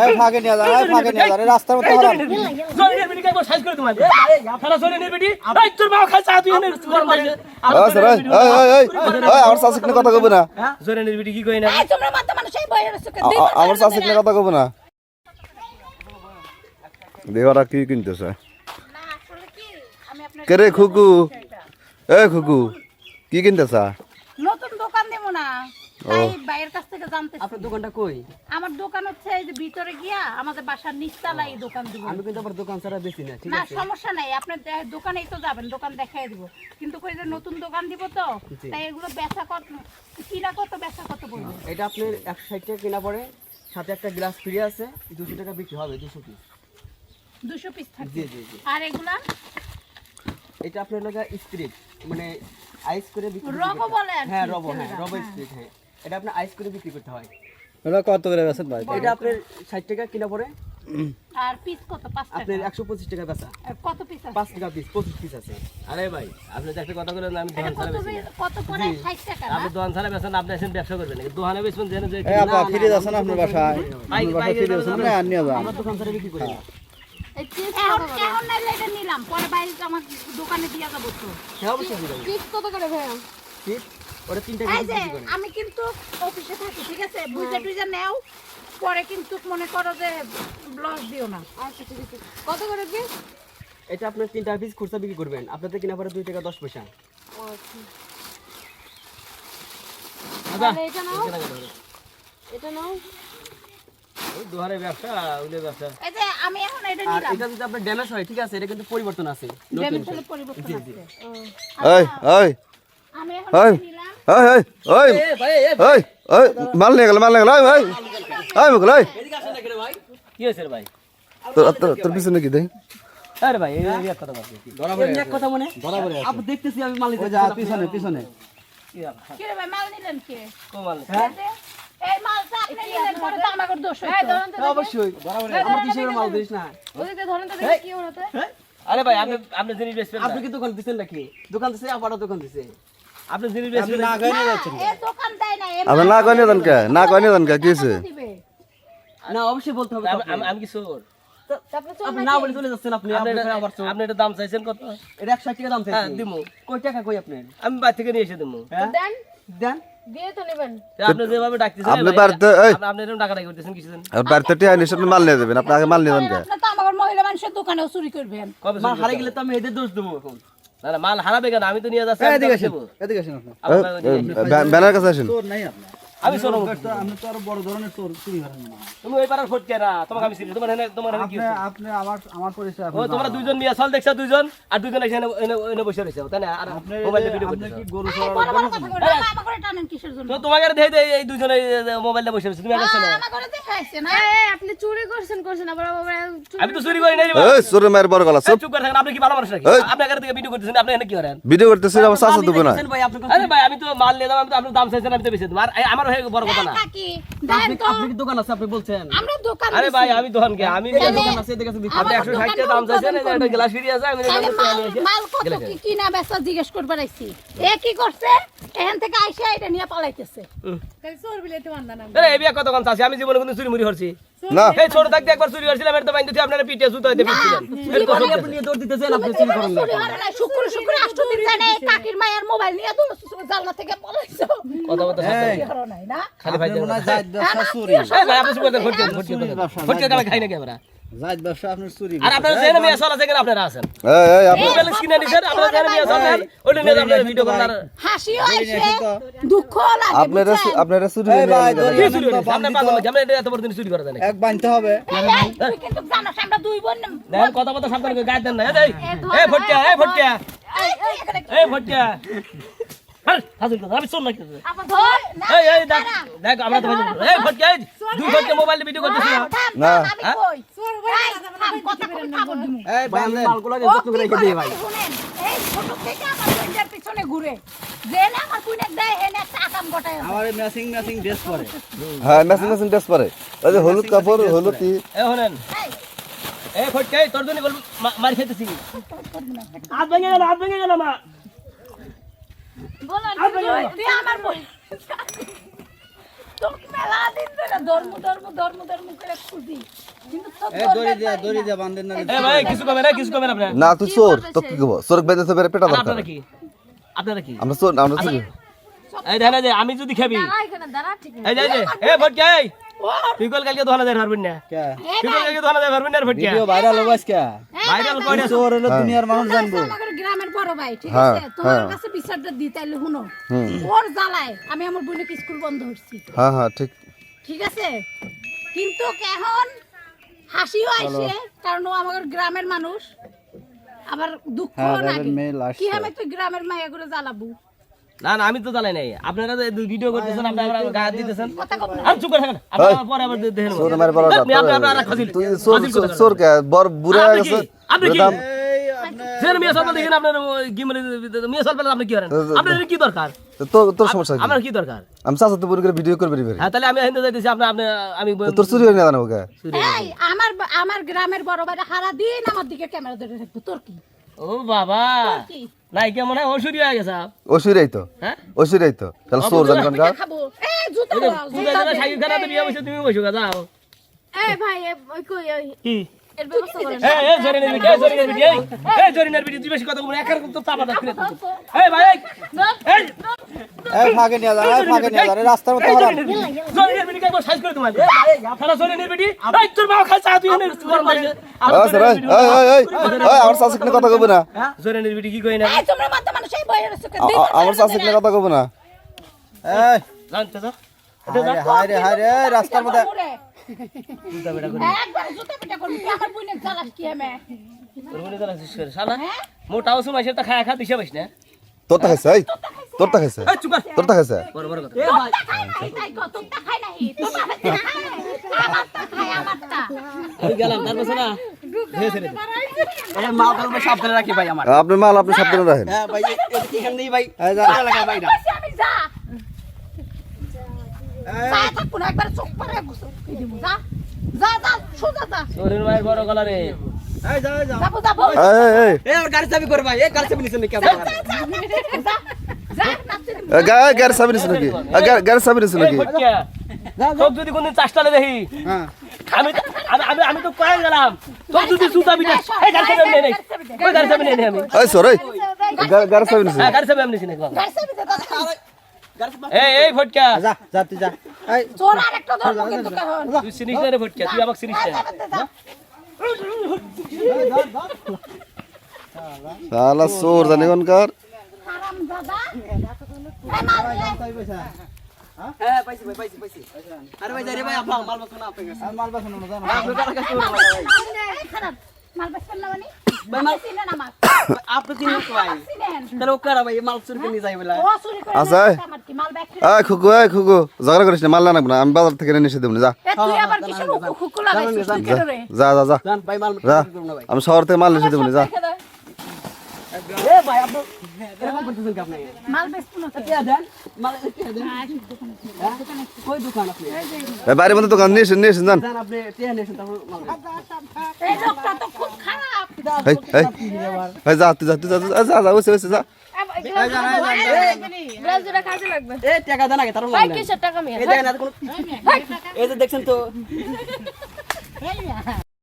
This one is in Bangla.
এই ফাঁকে নিয়ে যান এই ফাঁকে নিয়ে এই রাস্তার মধ্যে হারান জরিনের বেটি একবার সাইজ করে তোমার আপনারা জরিনের বেটি এই তোর বাবা খাই চা তুই এনে গরম পাইছে এই স্যার এই এই এই এই আমার চাষি কিনে কথা কব না জরিনের বেটি কি কই না এই তোমরা মাথা মানুষ এই বইয়ের আ- আমার চাষি কিনে কথা কব না দেওয়ারা কি কিনতেছে না আসলে কি আমি আপনার কে রে খুকু এ খুকু কি কিনতেছা নতুন দোকান দেবো না তাই বাইরের কাছ থেকে জানতে আপনার দোকানটা কই? আমার দোকান হচ্ছে এই যে ভিতরে গিয়া আমাদের বাসার নিচতলায় এই দোকান দিব। আমি কিন্তু আবার দোকান ছাড়া বেশি না ঠিক না সমস্যা নাই। আপনার দোকানেই তো যাবেন দোকান দেখাই দিব। কিন্তু কই যে নতুন দোকান দিব তো তাই এগুলো বেচা কত কিনা কত বেচা কত বলব? এটা আপনার একশো ষাট টাকা কেনা পড়ে সাথে একটা গ্লাস ফ্রি আছে দুশো টাকা বিক্রি হবে দুশো পিস। দুশো পিস জি জি জি। আর এগুলা? এটা আপনার লাগা স্প্রিট মানে আইস করে বিক্রি রবো বলে হ্যাঁ রবো হ্যাঁ রবো। স্প্রিট হ্যাঁ। এটা আপনার আইস করে বিক্রি করতে হয়। এটা কত করে বেছেন ভাই? এটা আপনার ষাট টাকা কিনা পড়ে। আর পিস কত? পাঁচ টাকা। আপনার একশো পঁচিশ টাকা বেচা। কত পিস আছে? পাঁচ টাকা পিস পঁচিশ পিস আছে। আরে ভাই আপনি একটা কথা বলেন আমি দোকান ছাড়া পি- কত করে? ষাট টাকা আপনি দোকান ছাড়া বেছেন আপনি এসে ব্যবসা করবেন। নাকি দোকানে বেচবেন জেনে যে এই আপা ফিরে যাচ্ছেন আপনার বাসায়। আপনার বাসায় ফিরে যাচ্ছেন না আর নিয়ে যান। আমার দোকান ছাড়া বিক্রি করি এখন নাইলে এটা নিলাম। পরে বাইরে আমার দোকানে দিয়া যাব তো। হ্যাঁ পিস কত করে ঠিক ওটা তিন টাকা এই পিস যে বিক্রি করে। আমি কিন্তু অফিসে থাকি ঠিক আছে? বুঝে নেও পরে কিন্তু মনে করো যে লস দিও না। আচ্ছা ঠিক আছে। কত করে এটা আপনার তিন টাকা পিস খুচরা বিক্রি করবেন। আপনাদের কিনা পরে দুই টাকা দশ পয়সা। এটা নাও। এটা নাও। ওই ব্যবসা ওইলে ব্যবসা। এই যে আমি এখন এটা নিলাম। এটা যদি আপনার ড্যামেজ হয় ঠিক আছে এটা কিন্তু পরিবর্তন আছে। ড্যামেজ হলে পরিবর্তন। আছে আমি এখন এই এই এই এই মাল নিয়ে গেল মাল নিয়ে গেল এই এই এই মুকুল এই। কি হয়েছে ভাই? তোর তোর- তোর পিছনে কি দেখ? আরে ভাই এই এক কথা বলছি এমনি এক কথা মনে? আপনি দেখতেছি আমি মালিক পিছনে পিছনে। কি? কি রে ভাই মাল নিলেন কে? কমাল এই যে, এই মালটা আপনি নিলেন পরে তো আমাকে দোষ হইতো। অবশ্যই। আমার কিসের মাল দিস না? আরে ভাই আপনি আপনি জিনিস বেচবেন আপনি কি দোকান দিচ্ছেন নাকি? দোকান দিছে আবারও দোকান দিছে। আপনি জিনিস বেচবেন না এই দোকান দেয় না এই আপনি না কে? না কয়নি জান কে? কি হয়েছে দিবে না অবশ্যই বলতে হবে আমি- আমি- আমি কি চোর আপনি না বলে চলে যাচ্ছেন আপনি আপনি আপনি এটা- আবার চোর। আপনি এটা দাম চাইছেন কত? এটা একশো টাকা দাম দিমু। কয় টাকা কই আপনি? আমি বাড়ি থেকে নিয়ে এসে দিমু। দেন। তা আপনি যেভাবে ডাকতেছেন আপনি ভাই, বাড়িতে এই আপনি- আপনি এরকম টাকা টাকা করতেছেন কিছু আর বাড়িতে টিয়া নিয়ে আপনি মাল নিয়ে যাবেন আপনি আগে মাল নিয়ে যান কে আপনি তো আমার মহিলা মানুষের দোকানেও চুরি করবেন। করতে গেলে তো আমি এদের দোষ দেবো এখন? না না মাল হারাবে কেন? আমি তো নিয়ে যাচ্ছি আমি এদিকে আসেন। এদিকে আসেন আপনার ব্যানার কাছে আসেন। আমি শোনো। আপনি তো আরও বড় ধরনের চোর চুরি করেন না। তুমি ওই পাড়ার ফটকে না তোমাকে আমি চিনি তোমার এখানে তোমার এখানে কি আপনি হচ্ছে? আপনি আমার আমার পরিচয় ও তোমরা দুইজন মিয়া চল দেখছ দুইজন? আর দুইজন এখানে এনে এনে বসে রয়েছে তাই না? আর আপনি মোবাইলে এই যে- আপনি কি গরু এই! জন্য কথা আমাকে টানেন কিসের জন্য? তো তোমাকে আর দেখে এই দুইজনে মোবাইলে বসে রয়েছে তুমি আসছো না আমাকে দেখাইছে না। আপনি চুরি করছেন করছেন আবার আবার আমি তো চুরি করি নাই এই চোরের মায়ের বড় গলা চুপ। করে থাকেন আপনি কি ভালো মানুষ নাকি? এই। আপনি এখান থেকে ভিডিও করতেছেন আপনি এখানে কি করেন? ভিডিও করতেছি আমার চাষা দেবো না। ভাই আপনি আরে ভাই আমি তো মাল নিয়ে যাব আমি তো দাম চাইছেন আমি তো বেশি দেবো। আর আমার বড় কথা না। আপনি আপনি কি দোকান আছে আপনি বলছেন? আমরা দোকান আরে ভাই আমি দোকান কে? আমি দোকান আছে এদিকে আছে আপনি একশো ষাট টাকা দাম চাইছেন এই গ্লাস ফিরিয়ে আছে আমি মাল নিয়ে এসে- মাল কত কি কিনা বেচা জিজ্ঞেস করবার আইছি। এ কি করছে? এখান থেকে আইসা এটা নিয়ে পালাইতেছে। আরে এই বিয়া কতক্ষণ চাচ্ছি? আমি জীবনে কোনো চুরি মুড়ি হরছি। না। এই ছোট থাকতে একবার চুরি হচ্ছিলাম এটা তো বাইন্দে আপনারা পিটে সুতো হইতে পিটছিলেন এর কথা আপনি নিয়ে দৌড় দিতেছেন আপনি চুরি করেন না। শুক্র শুক্র আষ্ট দিন যায় কাকির মায়ের মোবাইল নিয়ে তো জানলা থেকে পলাইছো। কথা কথা না? খালি ভাই হয় জাত ব্যবসা চুরি এই ভাই আপনি চুপ করতে করতে করতে খাই না কি আমরা? জাত ব্যবসা আপনার চুরি আর আপনারা জেনে মিয়া চলা সেখানে আপনারা আছেন। এই এই আপনি মোবাইল স্ক্রিনে নিছেন আপনারা জেনে মিয়া চলেন ওইটা নিয়ে আপনারা ভিডিও করেন আর হাসিও দুঃখ লাগে আপনারা আপনারা চুরি এই ভাই, কি চুরি হচ্ছে সামনে পাগল আমরা এত বড় দিন চুরি করে দেন এক বানতে হবে। এই, এই, তুই কিন্তু জানোস আমরা দুই বোন না- কথা কথা সাবধান করে গায়ে দেন না। এই এই ফটকে এই ফটকে। এই, এই, এখানে এই ফটকে। আরে হাজুর কথা আমি শোন না কিছু আবার ধর, না, এই এই দেখ না, দেখ আমরা তো এই দুই ফটকে মোবাইল ভিডিও করতেছি না। থাম, না। থাম, আমি কই? এই, থাম, কথা কই খাব দিমু। এই ভাই আমি বানলেন মালগুলো আগে ও যত্ন করে কি রেখে করে দিই ভাই। ভাই শুনেন, এই ছোট থেকে আমার বোনটার পিছনে ঘুরে। যে না আমার কুইনে দেয় হেনে একটা আকাম গটায় আমার ম্যাচিং ম্যাচিং ড্রেস পরে। হ্যাঁ ওই যে হলুদ কাপড় হলুদ এই ফটকে তোর জন্য বল মার খেতেছি। হাত ভেঙে গেল হাত ভেঙে গেল মা। আমার দিন ধরে ধর্ম ধর্ম ধর্ম ধর্ম করে খুঁজি। কিন্তু তোর দড়ি দিয়া বাড়ি দড়ি না। দিয়া বান্ধেন না। এ ভাই কিছু কবে না কিছু কবে না আপনার না তুই চোর তো কি কব চোর বেঁধে তো বেড়ে পেটা দরকার আপনারা কি? আপনারা কি? আমরা চোর আমরা চোর। এই দেখেন যে আমি যদি খাবি। এই যে এ এই পিকল কালকে দেয় পারবেন না? পিকল কালকে দেয় পারবেন না ভিডিও ভাইরাল হবে আজকে। ভাইরাল চোর হলো দুনিয়ার মানুষ জানব। গ্রামের বড় ভাই ঠিক হ্যাঁ, আছে? তোমার হ্যাঁ। কাছে বিচারটা শুনো। ওর জ্বালায় আমি আমার বোনকে স্কুল বন্ধ করছি। হ্যাঁ হ্যাঁ ঠিক। ঠিক আছে? কিন্তু এখন হাসিও আইছে কারণ ও আমাদের গ্রামের মানুষ। আবার দুঃখ হ্যাঁ, লাগে last কি? আমি তুই গ্রামের মায়া করে জ্বালাবো? না না আমি তো জানাই নাই। আপনারা যে ভিডিও করতেছেন আপনারা গায়ে দিতেছেন। আর চুপ করে থাকেন। আপনারা পরে আবার দেখেন চোর মারি বড় তুই চোর চোর- চোর কে বড় বুড়া হয়ে গেছে। আপনি কি? সেন মিয়া সরকার দেখেন আপনার কি মানে মিয়া সরকার আপনি কি করেন? আপনার কি দরকার? তো তোর তোর সমস্যা কি? আপনার কি দরকার? আমি চাচা তো বুড়ি করে ভিডিও করবি রে হ্যাঁ তাহলে আমি হিন্দু যাইতেছি আপনি আপনি আমি তোর চুরি হয়ে না জানো ওকে এই আমার আমার গ্রামের বড় ভাইরা সারা দিন আমার দিকে ক্যামেরা ধরে রাখতো তোর কি? ও বাবা কি? নাই কেমন হয় ওষুধ হয়ে গেছে। ওসুরাই তো। হ্যাঁ? ওসুরাই তো। তাহলে চোর জানি পিঠা খাব? এই জুতো জুতো সাইকেল খারাপ বিয়ে বসে তুমি বসো যাও। এই ভাই এ- ওই কই ওই রাস্তার মধ্যে আচ্ছা এই আমার কিনে কথা কব না জরিনের ভিডিও কি কই না আমার কিনে কথা কব না এই জানতে তো হায় রে হায় রে এই রাস্তার মধ্যে একবার জুতো পিঠা করবি আমার জ্বালাস কি আমি তোর তো লাগছিস করে শালা মোটাও সময় সেটা খায় খা না? তোর তা খাইছে এই? তোর খাইছে। এই চুপ তোর তা খাইছে? বড় বড় কথা। খাই নাই তাই কো তোরটা খাই নাই। তোরটা খাই আমারটা খাই আমারটা আমি গেলাম না রাখি ভাই আমার। আপনার মাল আপনি সাবধানে রাখেন। হ্যাঁ ভাই এ- এ- এখান ভাই। লাগে ভাই না। কইছি আমি যা যা থাকুন একবার চোখ পরে দিব যা যা যা সোজা যা তোরের মায়ের বড় গলা রে এই যা যা যাব যাব এই এই এই এই গাড়ি চাবি করে ভাই এই গাড়ি চাবি নিছেন নাকি আপনার যা যা নাচতে দিব এ, গা- গাড়ি চাবি নিছে নাকি গাড়ি চাবি নিছে নাকি তোর যদি কোনদিন চাষটা দেখি হ্যাঁ আমি তো- আমি আমি তো কয়ে গেলাম তোর যদি সুতা বিটা এই গাড়ি চাবি নেই নেই ওই গাড়ি চাবি নেই আমি এই সর গাড়ি চাবি নিছে হ্যাঁ গাড়ি চাবি আমি নিছি গাড়ি চাবি দাদা এই এই ফটকা যা যা তুই যা। এই চোর আরেকটা ধরবো কিন্তু কেমন তুই চিনিস না রে ফটকা তুই আমাকে চিনিস না শালা চোর জানি কোনকার হারাম দাদা। এই মাল হ্যাঁ পাইছি ভাই পাইছি পাইছি। আরে ভাই রে ভাই আপনার মাল বসো আপনার কাছে মাল বাসন না জানো। আপনার কাছে কাছে ভাই এই খারাপ। মাল বেচবেন মানে? নিয়ে আচ্ছা, নিয়ে ঝগড়া করিস না মাল না না আমি বাজার থেকে এনে এসে দেবো যা যা যা যা আমি শহর থেকে মাল এসে দেবো যা ভাই এরকম করতেছেন আপনি মাল বেচবো না কে দেন মাল কে দেন হ্যাঁ? কই দোকান আপনি এই বাড়ির মধ্যে দোকান আপনি কে নিয়েছেন তারপর মাল এই লোকটা তো খুব খারাপ এই এই এই যা তুই যা যা যা, যা ভাই যে দেখছেন তো